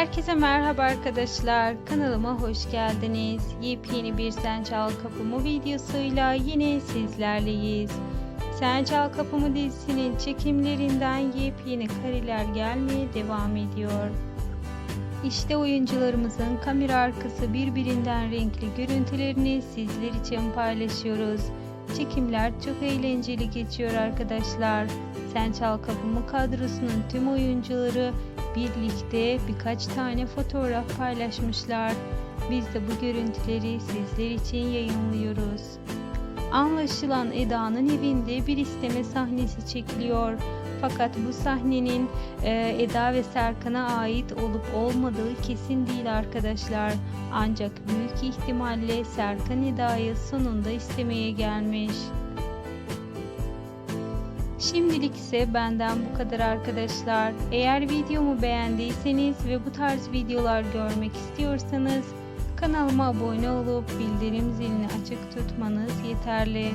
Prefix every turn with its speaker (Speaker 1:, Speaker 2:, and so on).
Speaker 1: Herkese merhaba arkadaşlar. Kanalıma hoş geldiniz. Yepyeni bir Sen Çal Kapımı videosuyla yine sizlerleyiz. Sen Çal Kapımı dizisinin çekimlerinden yepyeni kareler gelmeye devam ediyor. İşte oyuncularımızın kamera arkası birbirinden renkli görüntülerini sizler için paylaşıyoruz. Çekimler çok eğlenceli geçiyor arkadaşlar. Sen Çal Kapımı kadrosunun tüm oyuncuları birlikte birkaç tane fotoğraf paylaşmışlar. Biz de bu görüntüleri sizler için yayınlıyoruz. Anlaşılan Eda'nın evinde bir isteme sahnesi çekiliyor. Fakat bu sahnenin e, Eda ve Serkan'a ait olup olmadığı kesin değil arkadaşlar. Ancak büyük ihtimalle Serkan Eda'yı sonunda istemeye gelmiş. Şimdilik ise benden bu kadar arkadaşlar. Eğer videomu beğendiyseniz ve bu tarz videolar görmek istiyorsanız kanalıma abone olup bildirim zilini açık tutmanız yeterli.